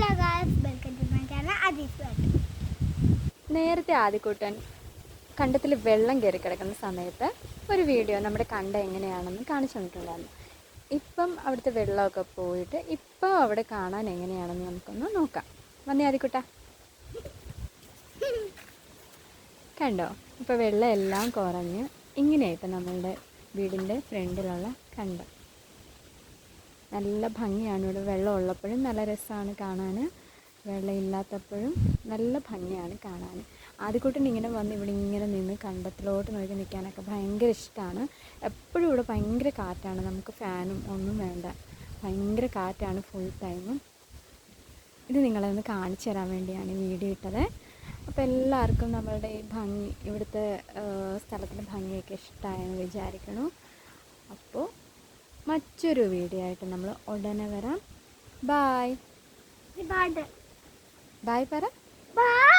Welcome to my channel നേരത്തെ ആദ്യക്കൂട്ടൻ കണ്ടത്തിൽ വെള്ളം കയറി കിടക്കുന്ന സമയത്ത് ഒരു വീഡിയോ നമ്മുടെ കണ്ട എങ്ങനെയാണെന്ന് കാണിച്ചു തന്നിട്ടുണ്ടായിരുന്നു ഇപ്പം അവിടുത്തെ വെള്ളമൊക്കെ പോയിട്ട് ഇപ്പം അവിടെ കാണാൻ എങ്ങനെയാണെന്ന് നമുക്കൊന്ന് നോക്കാം. വന്നേ ആദ്യക്കൂട്ട കണ്ടോ? ഇപ്പോൾ വെള്ളം എല്ലാം കുറഞ്ഞ് ഇങ്ങനെയായിട്ട് നമ്മളുടെ വീടിന്റെ ഫ്രണ്ടിലുള്ള കണ്ടം. നല്ല ഭംഗിയാണ്. ഇവിടെ വെള്ളം ഉള്ളപ്പോഴും നല്ല രസമാണ് കാണാൻ വെള്ളം ഇല്ലാത്തപ്പോഴും നല്ല ഭംഗിയാണ് കാണാൻ ആദ്യക്കൂട്ടിന് ഇങ്ങനെ വന്ന് ഇവിടെ ഇങ്ങനെ നിന്ന് കണ്ടത്തിലോട്ട് നോക്കി നിൽക്കാനൊക്കെ ഭയങ്കര ഇഷ്ടമാണ് എപ്പോഴും ഇവിടെ ഭയങ്കര കാറ്റാണ്. നമുക്ക് ഫാനും ഒന്നും വേണ്ട. ഭയങ്കര കാറ്റാണ് ഫുൾ ടൈമും ഇത് നിങ്ങളെ ഒന്ന് കാണിച്ചു തരാൻ വേണ്ടിയാണ് വീഡിയോ ഇട്ടത്. അപ്പോൾ എല്ലാവർക്കും നമ്മളുടെ ഈ ഭംഗി ഇവിടുത്തെ സ്ഥലത്തിന്റെ ഭംഗിയൊക്കെ ഇഷ്ടമായെന്ന് വിചാരിക്കണു മറ്റൊരു വീഡിയോ ആയിട്ട് നമ്മൾ ഉടനെ വരാം. ബായ് ബായ് പറ ബായ്